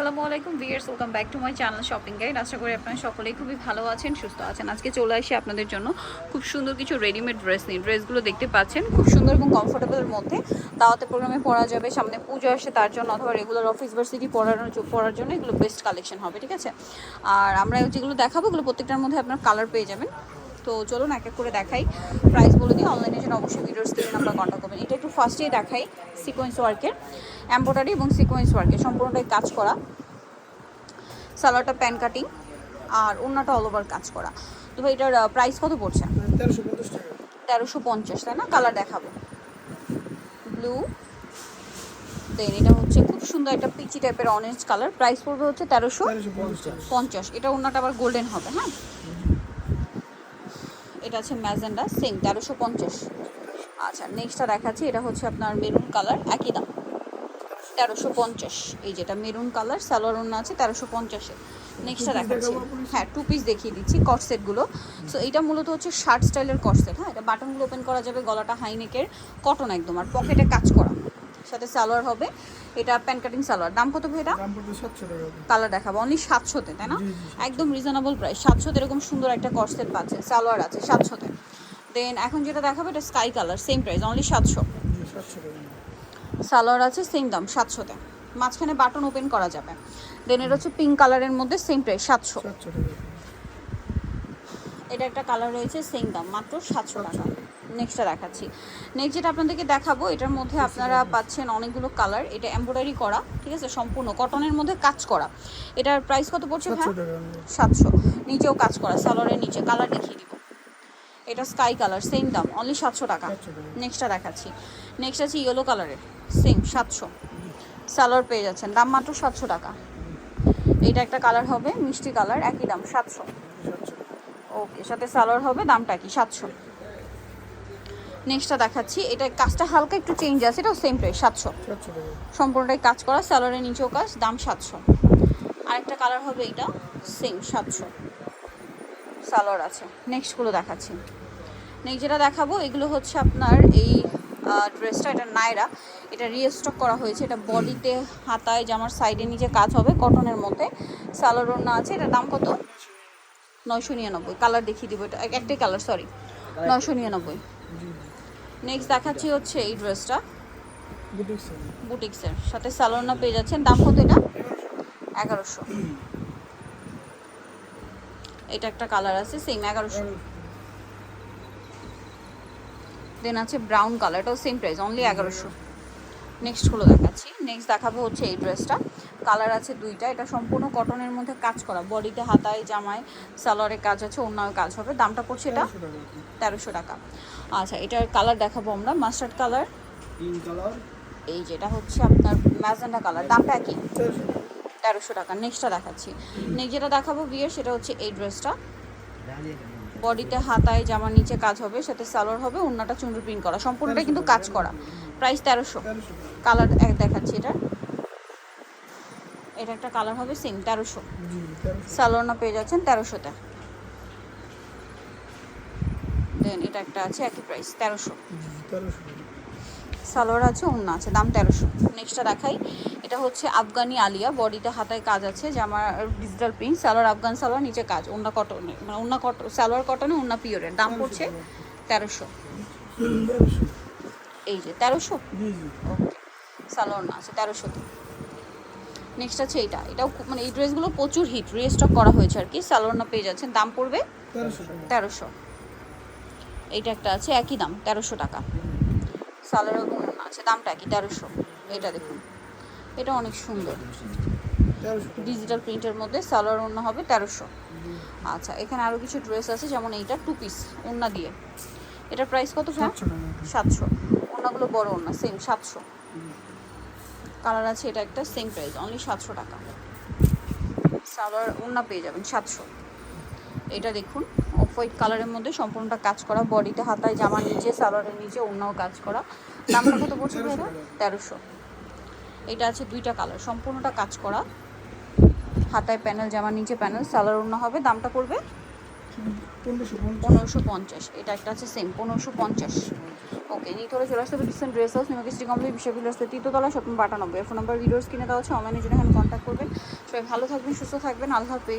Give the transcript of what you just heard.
আসসালামু আলাইকুম viewers welcome back to my channel shopping guide. আশা করি আপনারা সকলেই খুবই ভালো আছেন, সুস্থ আছেন। আজকে চলে আসি আপনাদের জন্য খুব সুন্দর কিছু রেডিমেড ড্রেস নিয়ে। ড্রেসগুলো দেখতে পাচ্ছেন, খুব সুন্দর এবং কমফোর্টেবলের মধ্যে। দাওয়াতে প্রোগ্রামে পরা যাবে, সামনে পুজো আসে তার জন্য, অথবা রেগুলার অফিস ভার্সিটি পড়ানোর পড়ার জন্য এগুলো বেস্ট কালেকশন হবে, ঠিক আছে? আর আমরা যেগুলো দেখাবো, এগুলো প্রত্যেকটার মধ্যে আপনার কালার পেয়ে যাবেন। তো চলুন এক এক করে দেখাই। প্রাইস বলে দিই অনলাইনের জন্য অবশ্যই ভিডিওর স্ক্রিনে নাম্বার কন্ট্যাক্ট করবেন। এটা একটু ফার্স্টেই দেখাই সিকোয়েন্স ওয়ার্কের এম্ব্রয়ডারি এবং সিকোয়েন্স ওয়ার্কের সম্পূর্ণটাই কাজ করা। সালোয়ারটা প্যান কাটিং আর অন্যটা অল ওভার কাজ করা। তো ভাই এটার প্রাইস কত পড়ছে? তেরোশো পঞ্চাশ তাই না? কালার দেখাবো। ব্লু দেন এটা হচ্ছে খুব সুন্দর একটা পিচি টাইপের অরেঞ্জ কালার প্রাইস পড়বে হচ্ছে তেরোশো পঞ্চাশ। এটা অন্যটা আবার গোল্ডেন হবে হ্যাঁ? এটা আছে ম্যাজেন্ডা সেম তেরোশো পঞ্চাশ। আচ্ছা নেক্সটটা দেখাচ্ছি এটা হচ্ছে আপনার মেরুন কালার একই দাম। তেরোশো পঞ্চাশ এই যেটা মেরুন কালার সালোয়ার ওন্না আছে তেরোশো পঞ্চাশে। নেক্সটটা দেখাচ্ছি। হ্যাঁ টু পিস দেখিয়ে দিচ্ছি কটসেটগুলো সো এটা মূলত হচ্ছে শার্ট স্টাইলের কটসেট হ্যাঁ? এটা বাটনগুলো ওপেন করা যাবে গলাটা হাইনেকের কটন একদম আর পকেটে কাজ করা। সাথে সালোয়ার হবে। এটা প্যান কাটিং সালোয়ার। দাম কত ভাই এটা কালার দেখাবো। অনলি সাতশোতে তাই না? একদম রিজনেবল প্রাইস সাতশোতে এরকম সুন্দর একটা কর্সেট পাচ্ছে সালোয়ার আছে সাতশোতে। দেন এখন যেটা দেখাবো এটা sky colour same price only সাতশো। সালোয়ার আছে সেম দাম সাতশোতে। মাঝখানে বাটন ওপেন করা যাবে। দেন এটা হচ্ছে পিঙ্ক কালারের মধ্যে সেম প্রাইস সাতশো। এটা একটা কালার রয়েছে সেম দাম মাত্র সাতশো টাকা। নেক্সটটা দেখাচ্ছি। নেক্সট যেটা আপনাদেরকে দেখাবো এটার মধ্যে আপনারা পাচ্ছেন অনেকগুলো কালার এটা এমব্রয়ডারি করা ঠিক আছে? সম্পূর্ণ কটনের মধ্যে কাজ করা। এটার প্রাইস কত পড়ছে হ্যাঁ সাতশো নিচেও কাজ করা সালোয়ারের নিচে। কালার দেখিয়ে দিব। এটা স্কাই কালার সেম দাম অনলি সাতশো টাকা। নেক্সটটা দেখাচ্ছি। নেক্সট আছে ইয়েলো কালারের সেম সাতশো। সালোয়ার পেয়ে যাচ্ছেন দাম মাত্র সাতশো টাকা। এইটা একটা কালার হবে মিষ্টি কালার একই দাম সাতশো। সাতশো ওকে সাথে সালোয়ার হবে দামটা কি সাতশো। নেক্সটটা দেখাচ্ছি। এটা কাজটা হালকা একটু চেঞ্জ আছে এটাও সেম প্রাইস সাতশো। সম্পূর্ণটাই কাজ করা স্যালোয়ারের নিচেও কাজ দাম সাতশো। আরেকটা কালার হবে এটা সেম সাতশো। সালোয়ার আছে। নেক্সটগুলো দেখাচ্ছি। নেক্সট যেটা দেখাবো এগুলো হচ্ছে আপনার এই ড্রেসটা এটা নাইরা। এটা রিস্টক করা হয়েছে এটা বডিতে হাতায় জামার সাইডে নিচে কাজ হবে কটনের মধ্যে। সালোয়ার ওড়না আছে এটার দাম কত? নয়শো নিরানব্বই। কালার দেখিয়ে দিব এটা এক- একটাই কালার সরি নয়শো নিরানব্বই। নেক্সট দেখাচ্ছি হচ্ছে এই ড্রেসটা বুটিক্সের সাথে সালোনা পেয়ে যাচ্ছেন। দাম কত এটা? এগারোশো। এটা একটা কালার আছে সেম এগারোশো। দেন আছে ব্রাউন কালার এটাও সেম প্রাইস অনলি এগারোশো। নেক্সটগুলো দেখাচ্ছি। নেক্সট দেখাবো হচ্ছে এই ড্রেসটা কালার আছে দুইটা। এটা সম্পূর্ণ কটনের মধ্যে কাজ করা। বডিতে হাতায় জামায় সালোয়ারে কাজ আছে অন্য কাজ হবে। দামটা পড়ছে এটা তেরোশো টাকা আচ্ছা এটার কালার দেখাবো আমরা। মাস্টার্ড কালার এই যেটা হচ্ছে আপনার ম্যাজেন্ডা কালার দামটা কি? তেরোশো টাকা। তেরোশো টাকা। নেক্সটটা দেখাচ্ছি। নেক্সট যেটা দেখাবো বিয়ের সেটা হচ্ছে এই ড্রেসটা বডিতে হাতায় জামার নিচে কাজ হবে, সাথে সালোয়ার হবে অন্যটা চুন্ডু প্রিন্ট করা সম্পূর্ণটা কিন্তু কাজ করা। প্রাইস তেরোশো। কালার এক দেখাচ্ছি এটা। এটা একটা কালার হবে সেম তেরোশো। সালোয়ারনা পেয়ে যাচ্ছেন তেরোশোতে। দেন এটা একটা আছে একই প্রাইস তেরোশো। সালোয়ার আছে অন্য আছে দাম তেরোশো। নেক্সটটা দেখাই। এটা হচ্ছে আফগানি আলিয়া বডিটা হাতায় কাজ আছে জামার ডিজিটাল প্রিন্ট সালোয়ার আফগান সালোয়ার নিচে কাজ অন্য কটনে মানে অন্য কটন সালোয়ার কটনে অন্য পিওরের দাম পড়ছে তেরোশো। এই যে তেরোশো? ওকে সালোয়ার না আছে তেরোশোতে নেক্সট আছে এইটা। এটাও মানে এই ড্রেসগুলো প্রচুর হিট রিস্টক করা হয়েছে আর কি সালোয়ার না পেয়ে যাচ্ছেন। দাম পড়বে তেরোশো। এইটা একটা আছে একই দাম তেরোশো টাকা। সালোয়ার আছে দামটা কি তেরোশো। এটা দেখুন এটা অনেক সুন্দর। ডিজিটাল প্রিন্টের মধ্যে সালোয়ার ওড়না হবে তেরোশো। আচ্ছা এখানে আরও কিছু ড্রেস আছে যেমন এইটা টু পিস ওড়না দিয়ে। এটার প্রাইস কত হ্যাঁ সাতশো ওড়নাগুলো বড় ওড়না সেম সাতশো। কালার আছে এটা একটা সেম প্রাইস অনলি সাতশো টাকা। সালোয়ার ওড়না পেয়ে যাবেন সাতশো। এটা দেখুন অফ হোয়াইট কালারের মধ্যে সম্পূর্ণটা কাজ করা বডিতে হাতায় জামার নিচে সালোয়ারের নিচে ওড়নাও কাজ করা। দামটা কত পড়ছে ভাইরা তেরোশো। এটা আছে দুইটা কালার সম্পূর্ণটা কাজ করা। হাতায় প্যানেল জামার নিচে প্যানেল সালোয়ার অন্য হবে। দামটা পড়বে? পনেরোশো পঞ্চাশ। এটা একটা আছে সেম পনেরোশো পঞ্চাশ। ওকে নিতে হলে চলে আসতে হবে ডিসেন্ট ড্রেস হাউস নিমাকে সিটি কমপ্লিট বিশ্ববিদ্যালয় রাস্তা তৃতীয়তলা শপিং বাটানব্বই ফোন নাম্বার ভিডিওস কিনে দেওয়া হচ্ছে অনলাইনের জন্য এখানে কন্ট্যাক্ট করবেন। সবাই ভালো থাকবেন সুস্থ থাকবেন। আল্লাহ হাফেজ।